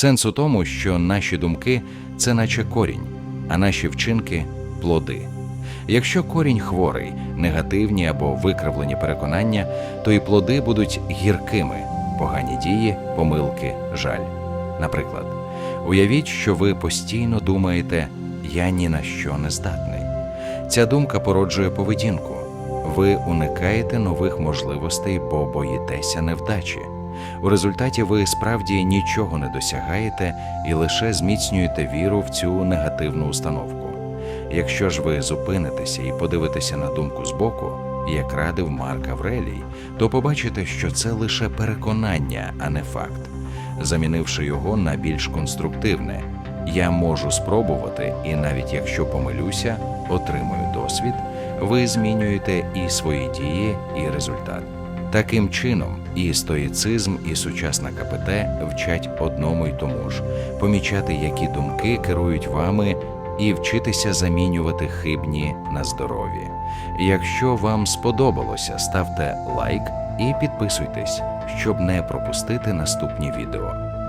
Сенс у тому, що наші думки це наче корінь, а наші вчинки плоди. Якщо корінь хворий, негативні або викривлені переконання, то і плоди будуть гіркими, погані дії, помилки, жаль. Наприклад, уявіть, що ви постійно думаєте Я ні на що не здатний. Ця думка породжує поведінку. Ви уникаєте нових можливостей, бо боїтеся невдачі. У результаті ви справді нічого не досягаєте і лише зміцнюєте віру в цю негативну установку. Якщо ж ви зупинитеся і подивитеся на думку збоку, як радив Марк Аврелій, то побачите, що це лише переконання, а не факт. Замінивши його на більш конструктивне, я можу спробувати, і навіть якщо помилюся, отримую досвід, ви змінюєте і свої дії, і результат. Таким чином, і стоїцизм, і сучасна КПТ вчать одному й тому ж помічати, які думки керують вами, і вчитися замінювати хибні на здорові. Якщо вам сподобалося, ставте лайк і підписуйтесь, щоб не пропустити наступні відео.